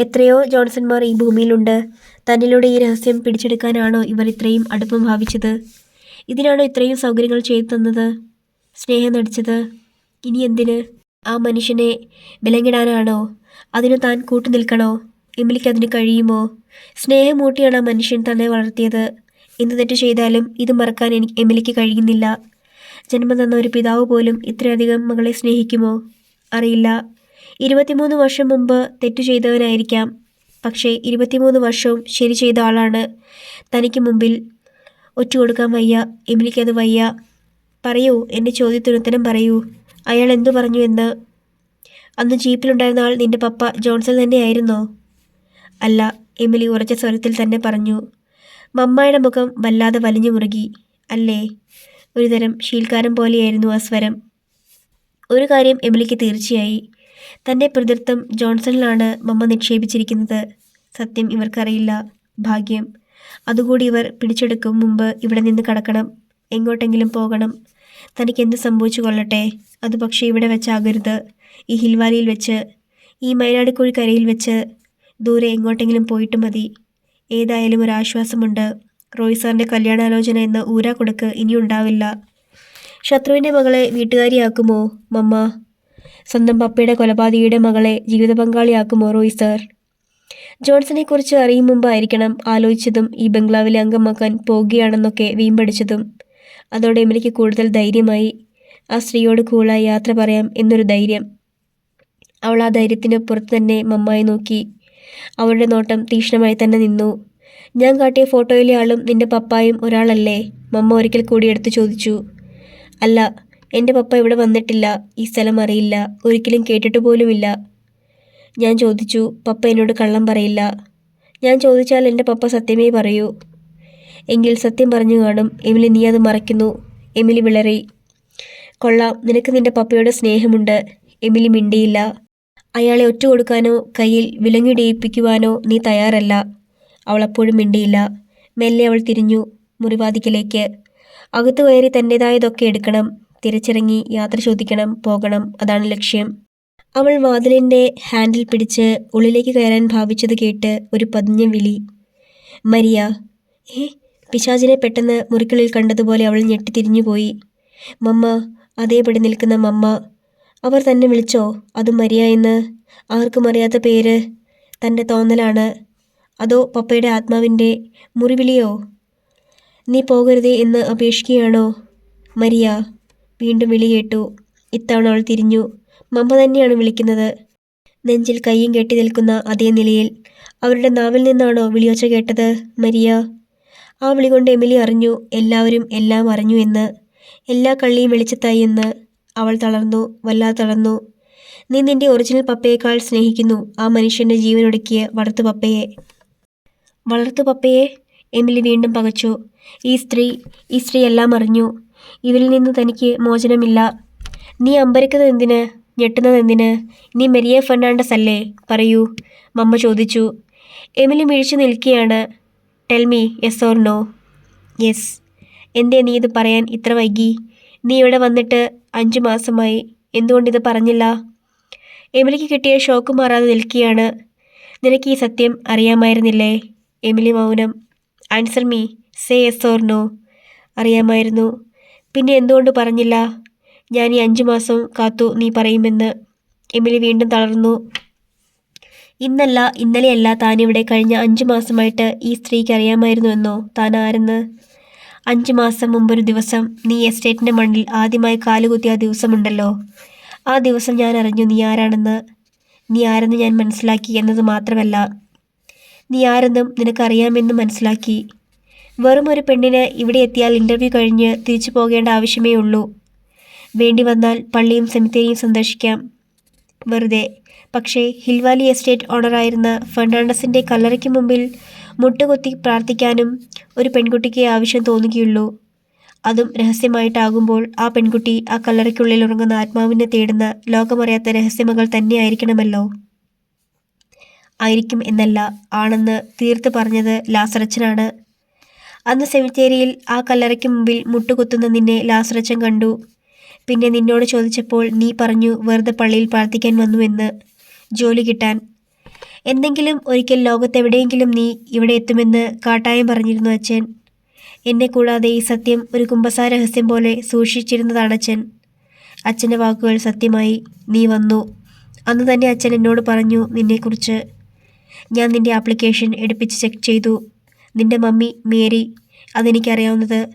എത്രയോ ജോൺസന്മാർ ഈ ഭൂമിയിലുണ്ട്. തന്നിലൂടെ ഈ രഹസ്യം പിടിച്ചെടുക്കാനാണോ ഇവർ ഇത്രയും അടുപ്പം ഭാവിച്ചത്? ഇതിനാണോ ഇത്രയും സൗകര്യങ്ങൾ ചെയ്തു തന്നത്? സ്നേഹം നടിച്ചത്? ഇനി എന്തിന്? ആ മനുഷ്യനെ വിലങ്ങിടാനാണോ അതിന് താൻ കൂട്ടു നിൽക്കണോ? എമിലിക്ക് അതിന് കഴിയുമോ? സ്നേഹം മൂട്ടിയാണ് ആ മനുഷ്യൻ തന്നെ വളർത്തിയത്. എന്ത് തെറ്റ് ചെയ്താലും ഇത് മറക്കാൻ എനിക്ക് എമിലിക്ക് കഴിയുന്നില്ല. ജന്മം തന്ന ഒരു പിതാവ് പോലും ഇത്രയധികം മകളെ സ്നേഹിക്കുമോ? അറിയില്ല. ഇരുപത്തിമൂന്ന് വർഷം മുമ്പ് തെറ്റു ചെയ്തവനായിരിക്കാം. പക്ഷേ ഇരുപത്തിമൂന്ന് വർഷവും ശരി ചെയ്ത ആളാണ്. തനിക്ക് മുമ്പിൽ ഒറ്റ കൊടുക്കാൻ വയ്യ എമിലിക്കത് വയ്യ. പറയൂ എന്റെ ചോദ്യത്തിനുത്തരം പറയൂ. അയാൾ എന്തു പറഞ്ഞു എന്ന്? അന്ന് ജീപ്പിലുണ്ടായിരുന്ന ആൾ നിന്റെ പപ്പ ജോൺസൺ തന്നെയായിരുന്നോ? അല്ല എമിലി ഉറച്ച സ്വരത്തിൽ തന്നെ പറഞ്ഞു. മമ്മായുടെ മുഖം വല്ലാതെ വലിഞ്ഞു മുറുകി. അല്ലേ? ഒരുതരം ശീൽക്കാരം പോലെയായിരുന്നു ആ സ്വരം. ഒരു കാര്യം എമിലിക്ക് തീർച്ചയായി. തന്റെ പ്രതിർത്ഥം ജോൺസണിലാണ് മമ്മ നിക്ഷേപിച്ചിരിക്കുന്നത്. സത്യം ഇവർക്കറിയില്ല. ഭാഗ്യം. അതുകൂടി ഇവർ പിടിച്ചെടുക്കും മുമ്പ് ഇവിടെ നിന്ന് കടക്കണം. എങ്ങോട്ടെങ്കിലും പോകണം. തനിക്ക് എന്ത് സംഭവിച്ചു കൊള്ളട്ടെ. അത് പക്ഷേ ഇവിടെ വെച്ചാകരുത്. ഈ ഹിൽവാലിയിൽ വെച്ച് ഈ മയിലാടിക്കുഴി കരയിൽ വെച്ച് ദൂരെ എങ്ങോട്ടെങ്കിലും പോയിട്ട് മതി. ഏതായാലും ഒരു ആശ്വാസമുണ്ട് റോയ് സാറിന്റെ കല്യാണാലോചന എന്ന ഊരാ കൊടുക്ക് ഇനിയുണ്ടാവില്ല. ശത്രുവിന്റെ മകളെ വീട്ടുകാരിയാക്കുമോ മമ്മ? സ്വന്തം പപ്പയുടെ കൊലപാതകിയുടെ മകളെ ജീവിത പങ്കാളിയാക്കുമോ റോയ് സാർ ജോൺസനെ കുറിച്ച് അറിയും മുമ്പായിരിക്കണം ആലോചിച്ചതും ഈ ബംഗ്ലാവിലെ അംഗമാക്കാൻ പോകുകയാണെന്നൊക്കെ വീമ്പടിച്ചതും. അതോടെ എമിലിക്ക് കൂടുതൽ ധൈര്യമായി ആ സ്ത്രീയോട് കൂളായി യാത്ര പറയാം എന്നൊരു ധൈര്യം. അവൾ ആ ധൈര്യത്തിന് പുറത്ത് തന്നെ മമ്മായി നോക്കി. അവളുടെ നോട്ടം തീക്ഷ്ണമായി തന്നെ നിന്നു. ഞാൻ കാട്ടിയ ഫോട്ടോയിലെ ആളും നിന്റെ പപ്പായും ഒരാളല്ലേ? മമ്മ ഒരിക്കൽ കൂടി എടുത്തു ചോദിച്ചു. അല്ല എന്റെ പപ്പ ഇവിടെ വന്നിട്ടില്ല ഈ സ്ഥലം അറിയില്ല ഒരിക്കലും കേട്ടിട്ട് പോലുമില്ല. ഞാൻ ചോദിച്ചു പപ്പ എന്നോട് കള്ളം പറയില്ല. ഞാൻ ചോദിച്ചാൽ എന്റെ പപ്പ സത്യമേ പറയൂ. എങ്കിൽ സത്യം പറഞ്ഞു കാണും എമിലി നീ അത് മറയ്ക്കുന്നു എമിലി വിളറി. കൊള്ളാം നിനക്ക് നിന്റെ പപ്പയുടെ സ്നേഹമുണ്ട് എമിലി മിണ്ടിയില്ല. അയാളെ ഒറ്റ കൊടുക്കാനോ കയ്യിൽ വിലങ്ങിടയിപ്പിക്കുവാനോ നീ തയ്യാറല്ല. അവൾ അപ്പോഴും മിണ്ടിയില്ല. മെല്ലെ അവൾ തിരിഞ്ഞു മുറിവാതിക്കലേക്ക്. അകത്തു കയറി തന്റെതായതൊക്കെ എടുക്കണം. തിരിച്ചിറങ്ങി യാത്ര ചോദിക്കണം പോകണം അതാണ് ലക്ഷ്യം. അവൾ വാതിലിന്റെ ഹാൻഡിൽ പിടിച്ച് ഉള്ളിലേക്ക് കയറാൻ ഭാവിച്ചത് കേട്ട് ഒരു പതിഞ്ഞ വിളി. മരിയ ഏ പിശാചിനെ പെട്ടെന്ന് മുറിക്കുള്ളിൽ കണ്ടതുപോലെ അവൾ ഞെട്ടിത്തിരിഞ്ഞുപോയി മമ്മ അതേപടി നിൽക്കുന്ന മമ്മ. അവർ തന്നെ വിളിച്ചോ അത് മരിയ എന്ന്. ആർക്കും അറിയാത്ത പേര്. തന്റെ തോന്നലാണ്. അതോ പപ്പയുടെ ആത്മാവിന്റെ മുറിവിളിയോ? നീ പോകരുതേ എന്ന് അപേക്ഷിക്കുകയാണോ? മരിയ വീണ്ടും വിളി കേട്ടു ഇത്തവണ അവൾ തിരിഞ്ഞു. മമ്മ തന്നെയാണ് വിളിക്കുന്നത്. നെഞ്ചിൽ കൈയും കെട്ടി നിൽക്കുന്ന അതേ നിലയിൽ. അവരുടെ നാവിൽ നിന്നാണോ വിളിയൊച്ച കേട്ടത് മരിയ? ആ വിളി കൊണ്ട് എമിലി അറിഞ്ഞു. എല്ലാവരും എല്ലാം അറിഞ്ഞു എന്ന്. എല്ലാ കള്ളിയും വെളിച്ചത്തായി എന്ന്. അവൾ തളർന്നു. വല്ലാതെ തളർന്നു. നീ നിന്റെ ഒറിജിനൽ പപ്പയേക്കാൾ സ്നേഹിക്കുന്നു. ആ മനുഷ്യന്റെ ജീവനൊടുക്കിയ വളർത്തു പപ്പയെ. വളർത്തു പപ്പയെ? എമിലി വീണ്ടും പകച്ചു. ഈ സ്ത്രീ ഈ സ്ത്രീ എല്ലാം അറിഞ്ഞു. ഇവരിൽ നിന്ന് തനിക്ക് മോചനമില്ല. നീ അമ്പരക്കുന്നത് എന്തിന് ഞെട്ടുന്നത് എന്തിന് നീ മെരിയ ഫെർണാണ്ടസ് അല്ലേ പറയൂ. മമ്മ ചോദിച്ചു. എമിലി മിഴിച്ചു നിൽക്കുകയാണ്. Tell me yes or no? Yes. എന്തേ നീ ഇത് പറയാൻ ഇത്ര വൈകി? നീ ഇവിടെ വന്നിട്ട് അഞ്ചു മാസമായി. എന്തുകൊണ്ടിത് പറഞ്ഞില്ല? എമിലിക്ക് കിട്ടിയ ഷോക്ക് മാറാതെ നിൽക്കുകയാണ്. നിനക്ക് ഈ സത്യം അറിയാമായിരുന്നില്ലേ? എമിലി മൗനം. Answer me say yes or no. അറിയാമായിരുന്നു. പിന്നെ എന്തുകൊണ്ട് പറഞ്ഞില്ല? ഞാൻ ഈ അഞ്ചു മാസം കാത്തു നീ പറയുമെന്ന്. എമിലി വീണ്ടും തളർന്നു. ഇന്നല്ല ഇന്നലെയല്ല ഇവിടെ കഴിഞ്ഞ അഞ്ചു മാസമായിട്ട് ഈ സ്ത്രീക്ക് അറിയാമായിരുന്നുവെന്നോ താൻ ആരെന്ന്? അഞ്ചു മാസം മുമ്പൊരു ദിവസം നീ എസ്റ്റേറ്റിന്റെ മണ്ണിൽ ആദ്യമായി കാലുകുത്തിയ ആ ദിവസമുണ്ടല്ലോ. ആ ദിവസം ഞാൻ അറിഞ്ഞു നീ ആരാണെന്ന്. നീ ആരെന്ന് ഞാൻ മനസ്സിലാക്കി എന്നത് മാത്രമല്ല നീ ആരെന്നും നിനക്കറിയാമെന്ന് മനസ്സിലാക്കി. വെറും ഒരു പെണ്ണിന് ഇവിടെ എത്തിയാൽ ഇന്റർവ്യൂ കഴിഞ്ഞ് തിരിച്ചു പോകേണ്ട ആവശ്യമേ ഉള്ളൂ. വേണ്ടി വന്നാൽ പള്ളിയും സെമിത്തേരിയും സന്ദർശിക്കാം. വെറുതെ. പക്ഷേ ഹിൽവാലി എസ്റ്റേറ്റ് ഓണറായിരുന്ന ഫെർണാണ്ടസിന്റെ കല്ലറയ്ക്ക് മുമ്പിൽ മുട്ടുകുത്തി പ്രാർത്ഥിക്കാനും ഒരു പെൺകുട്ടിക്ക് ആവശ്യം തോന്നുകയുള്ളൂ. അതും രഹസ്യമായിട്ടാകുമ്പോൾ ആ പെൺകുട്ടി ആ കല്ലറയ്ക്കുള്ളിൽ ഉറങ്ങുന്ന ആത്മാവിനെ തേടുന്ന ലോകമറിയാത്ത രഹസ്യമകൾ തന്നെയായിരിക്കണമല്ലോ. ആയിരിക്കും എന്നല്ല ആണെന്ന് തീർത്ത് പറഞ്ഞത് ലാസറച്ചനാണ്. അന്ന് സെമിത്തേരിയിൽ ആ കല്ലറയ്ക്ക് മുമ്പിൽ മുട്ടുകുത്തുന്ന നിന്നെ ലാസറച്ചൻ കണ്ടു. പിന്നെ നിന്നോട് ചോദിച്ചപ്പോൾ നീ പറഞ്ഞു വെറുതെ പള്ളിയിൽ പ്രാർത്ഥിക്കാൻ വന്നുവെന്ന് ജോലി കിട്ടാൻ. എന്തെങ്കിലും ഒരിക്കൽ ലോകത്തെവിടെയെങ്കിലും നീ ഇവിടെ എത്തുമെന്ന് കാട്ടായം പറഞ്ഞിരുന്നു അച്ഛൻ. എന്നെ കൂടാതെ ഈ സത്യം ഒരു കുമ്പസാര രഹസ്യം പോലെ സൂക്ഷിച്ചിരുന്നതാണ് അച്ഛൻ. അച്ഛന്റെ വാക്കുകൾ സത്യമായി നീ വന്നു. അന്ന് തന്നെ അച്ഛൻ എന്നോട് പറഞ്ഞു നിന്നെക്കുറിച്ച്. ഞാൻ നിന്റെ ആപ്ലിക്കേഷൻ എടുപ്പിച്ച് ചെക്ക് ചെയ്തു. നിന്റെ മമ്മി മേരി അതെനിക്കറിയാവുന്നത്.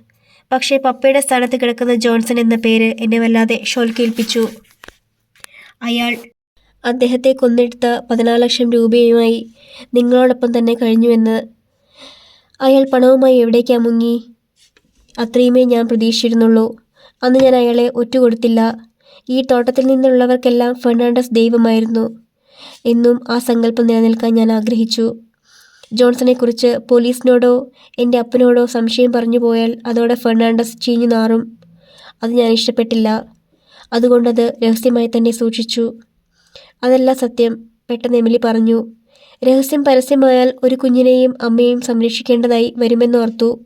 പക്ഷേ പപ്പയുടെ സ്ഥാനത്ത് കിടക്കുന്ന ജോൺസൺ എന്ന പേര് എന്നെ വല്ലാതെ ഷോൽക്കേൽപ്പിച്ചു. അയാൾ അദ്ദേഹത്തെ കൊന്നെടുത്ത പതിനാല് ലക്ഷം രൂപയുമായി നിങ്ങളോടൊപ്പം തന്നെ കഴിഞ്ഞുവെന്ന്. അയാൾ പണവുമായി എവിടേക്കാ മുങ്ങി അത്രയുമേ ഞാൻ പ്രതീക്ഷിച്ചിരുന്നുള്ളൂ. അന്ന് ഞാൻ അയാളെ ഒറ്റുകൊടുത്തില്ല. ഈ തോട്ടത്തിൽ നിന്നുള്ളവർക്കെല്ലാം ഫെർണാണ്ടസ് ദൈവമായിരുന്നു. എന്നും ആ സങ്കല്പം നിലനിൽക്കാൻ ഞാൻ ആഗ്രഹിച്ചു. ജോൺസണെക്കുറിച്ച് പോലീസിനോടോ എന്റെ അപ്പനോടോ സംശയം പറഞ്ഞു പോയാൽ അതോടെ ഫെർണാണ്ടസ് ചീഞ്ഞു നാറും. അത് ഞാൻ ഇഷ്ടപ്പെട്ടില്ല. അതുകൊണ്ടത് രഹസ്യമായി തന്നെ സൂക്ഷിച്ചു. അതല്ല സത്യം പെട്ടെന്ന് എമിലി പറഞ്ഞു. രഹസ്യം പരസ്യമായാൽ ഒരു കുഞ്ഞിനെയും അമ്മയും സംരക്ഷിക്കേണ്ടതായി വരുമെന്നോർത്തു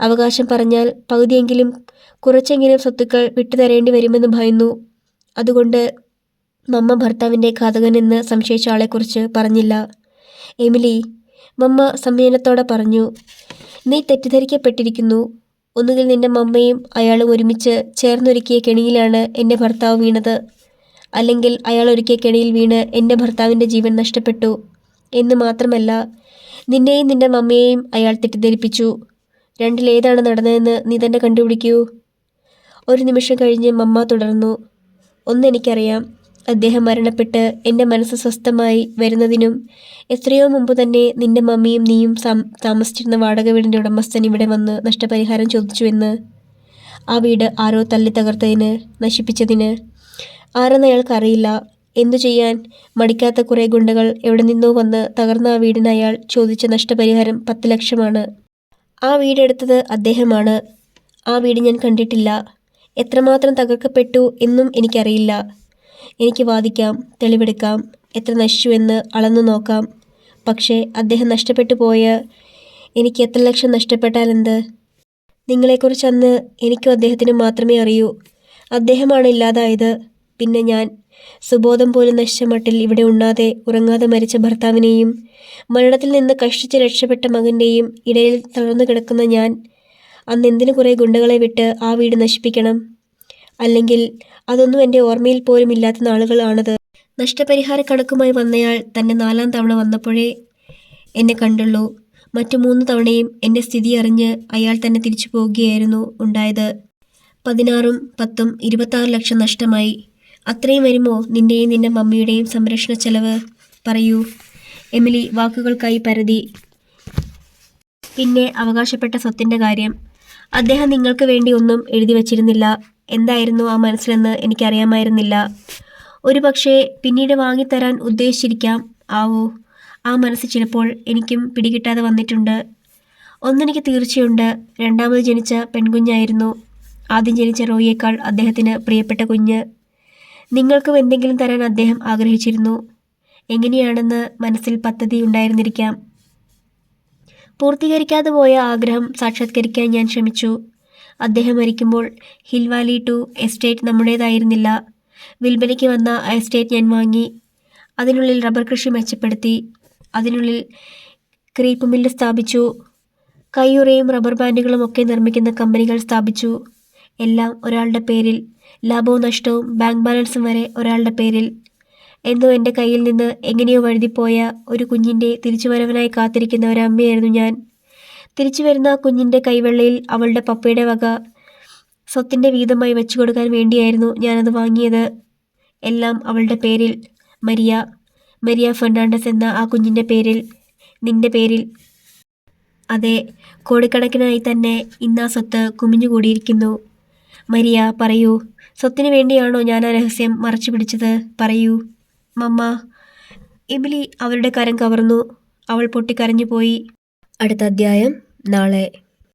അവകാശം പറഞ്ഞാൽ പകുതിയെങ്കിലും കുറച്ചെങ്കിലും സ്വത്തുക്കൾ വിട്ടുതരേണ്ടി വരുമെന്ന് ഭയന്നു. അതുകൊണ്ട് മമ്മ ഭർത്താവിന്റെ ഘാതകനെന്ന് സംശയിച്ച ആളെക്കുറിച്ച് പറഞ്ഞില്ല. എമിലി മമ്മ സംയമനത്തോടെ പറഞ്ഞു നീ തെറ്റിദ്ധരിക്കപ്പെട്ടിരിക്കുന്നു. ഒന്നുകിൽ നിന്റെ മമ്മയും അയാളും ഒരുമിച്ച് ചേർന്നൊരുക്കിയ കെണിയിലാണ് എന്റെ ഭർത്താവ് വീണത്. അല്ലെങ്കിൽ അയാൾ ഒരുക്കിയ കെണിയിൽ വീണ് എന്റെ ഭർത്താവിന്റെ ജീവൻ നഷ്ടപ്പെട്ടു. എന്ന് മാത്രമല്ല നിന്നെയും നിന്റെ മമ്മയെയും അയാൾ തെറ്റിദ്ധരിപ്പിച്ചു. രണ്ടിലേതാണ് നടന്നതെന്ന് നീ തന്നെ കണ്ടുപിടിക്കൂ. ഒരു നിമിഷം കഴിഞ്ഞ് മമ്മ തുടർന്നു ഒന്നെനിക്കറിയാം അദ്ദേഹം മരണപ്പെട്ട് എന്റെ മനസ്സ് സ്വസ്ഥമായി വരുന്നതിനും എത്രയോ മുമ്പ് തന്നെ നിന്റെ മമ്മിയും നീയും താമസിച്ചിരുന്ന വാടക വീടിന്റെ ഉടമസ്ഥൻ ഇവിടെ വന്ന് നഷ്ടപരിഹാരം ചോദിച്ചുവെന്ന് ആ വീട് ആരോ തല്ലി തകർത്തതിന് നശിപ്പിച്ചതിന്. ആരെന്ന് അയാൾക്കറിയില്ല എന്തു ചെയ്യാൻ? മടിക്കാത്ത കുറേ ഗുണ്ടകൾ എവിടെ നിന്നോ വന്ന് തകർന്ന ആ വീടിന് അയാൾ ചോദിച്ച നഷ്ടപരിഹാരം പത്ത് ലക്ഷമാണ്. ആ വീടെടുത്തത് അദ്ദേഹമാണ്. ആ വീട് ഞാൻ കണ്ടിട്ടില്ല. എത്രമാത്രം തകർക്കപ്പെട്ടു എന്നും എനിക്കറിയില്ല. എനിക്ക് വാദിക്കാം തെളിവെടുക്കാം എത്ര നശിച്ചുവെന്ന് അളന്നു നോക്കാം. പക്ഷേ അദ്ദേഹം നഷ്ടപ്പെട്ടു പോയ എനിക്ക് എത്ര ലക്ഷം നഷ്ടപ്പെട്ടാലെന്ത് നിങ്ങളെക്കുറിച്ച് അന്ന് എനിക്കും അദ്ദേഹത്തിനും മാത്രമേ അറിയൂ. അദ്ദേഹമാണ് ഇല്ലാതായത്. പിന്നെ ഞാൻ സുബോധം പോലും നശിച്ച മട്ടിൽ ഇവിടെ ഉണ്ണാതെ ഉറങ്ങാതെ മരിച്ച ഭർത്താവിനെയും മരണത്തിൽ നിന്ന് കഷ്ടിച്ച് രക്ഷപ്പെട്ട മകന്റെയും ഇടയിൽ തളർന്നു കിടക്കുന്ന ഞാൻ അന്ന് എന്തിനു കുറേ ഗുണ്ടകളെ വിട്ട് ആ വീട് നശിപ്പിക്കണം? അല്ലെങ്കിൽ അതൊന്നും എന്റെ ഓർമ്മയിൽ പോലും ഇല്ലാത്ത നാളുകളാണത് നഷ്ടപരിഹാര കണക്കുമായി വന്നയാൾ തന്നെ നാലാം തവണ വന്നപ്പോഴേ എന്നെ കണ്ടുള്ളൂ. മറ്റു മൂന്ന് തവണയും എന്റെ സ്ഥിതി അറിഞ്ഞ് അയാൾ തന്നെ തിരിച്ചു പോവുകയായിരുന്നു ഉണ്ടായത്. പതിനാറും പത്തും ഇരുപത്താറ് ലക്ഷം നഷ്ടമായി. അത്രയും വരുമോ നിന്റെയും നിന്റെ മമ്മിയുടെയും സംരക്ഷണ ചെലവ്? പറയൂ. എമിലി വാക്കുകൾക്കായി പരതി. പിന്നെ അവകാശപ്പെട്ട സ്വത്തിന്റെ കാര്യം. അദ്ദേഹം നിങ്ങൾക്ക് വേണ്ടി ഒന്നും എഴുതി വച്ചിരുന്നില്ല. എന്തായിരുന്നു ആ മനസ്സിലെന്ന് എനിക്കറിയാമായിരുന്നില്ല. ഒരു പക്ഷേ പിന്നീട് വാങ്ങിത്തരാൻ ഉദ്ദേശിച്ചിരിക്കാം. ആവോ ആ മനസ്സ് ചിലപ്പോൾ എനിക്കും പിടികിട്ടാതെ വന്നിട്ടുണ്ട്. ഒന്നെനിക്ക് തീർച്ചയുണ്ട്. രണ്ടാമത് ജനിച്ച പെൺകുഞ്ഞായിരുന്നു. ആദ്യം ജനിച്ച റോയിയേക്കാൾ അദ്ദേഹത്തിന് പ്രിയപ്പെട്ട കുഞ്ഞ്. നിങ്ങൾക്കും എന്തെങ്കിലും തരാൻ അദ്ദേഹം ആഗ്രഹിച്ചിരുന്നു. എങ്ങനെയാണെന്ന് മനസ്സിൽ പദ്ധതി ഉണ്ടായിരുന്നിരിക്കാം. പൂർത്തീകരിക്കാതെ പോയ ആഗ്രഹം സാക്ഷാത്കരിക്കാൻ ഞാൻ ശ്രമിച്ചു. അദ്ദേഹം മരിക്കുമ്പോൾ ഹിൽ വാലി ടു എസ്റ്റേറ്റ് നമ്മുടേതായിരുന്നില്ല. വിൽപ്പനയ്ക്ക് വന്ന ആ എസ്റ്റേറ്റ് ഞാൻ വാങ്ങി. അതിനുള്ളിൽ റബ്ബർ കൃഷി മെച്ചപ്പെടുത്തി. അതിനുള്ളിൽ ക്രീപ്പ് മില്ല് സ്ഥാപിച്ചു. കയ്യുറയും റബ്ബർ ബാൻഡുകളും ഒക്കെ നിർമ്മിക്കുന്ന കമ്പനികൾ സ്ഥാപിച്ചു. എല്ലാം ഒരാളുടെ പേരിൽ. ലാഭവും നഷ്ടവും ബാങ്ക് ബാലൻസും വരെ ഒരാളുടെ പേരിൽ. എന്നും എന്റെ കയ്യിൽ നിന്ന് എങ്ങനെയോ വഴുതിപ്പോയ ഒരു കുഞ്ഞിന്റെ തിരിച്ചുവരവനായി കാത്തിരിക്കുന്ന ഒരമ്മയായിരുന്നു ഞാൻ. തിരിച്ചു വരുന്ന കുഞ്ഞിന്റെ കൈവെള്ളയിൽ അവളുടെ പപ്പയുടെ വക സ്വത്തിന്റെ വീതമായി വെച്ചു കൊടുക്കാൻ വേണ്ടിയായിരുന്നു ഞാനത് വാങ്ങിയത്. എല്ലാം അവളുടെ പേരിൽ മരിയ മരിയ ഫെർണാണ്ടസ് എന്ന ആ കുഞ്ഞിന്റെ പേരിൽ നിന്റെ പേരിൽ. അതെ കോടിക്കണക്കിനായി തന്നെ ഇന്നാ സ്വത്ത് കുമിഞ്ഞുകൂടിയിരിക്കുന്നു മരിയ പറയൂ സ്വത്തിന് വേണ്ടിയാണോ ഞാൻ ആ രഹസ്യം മറച്ചു പിടിച്ചത്? പറയൂ. മമ്മ എമിലി അവരുടെ കരം കവർന്നു. അവൾ പൊട്ടിക്കരഞ്ഞു പോയി അടുത്ത അധ്യായം. നാളെ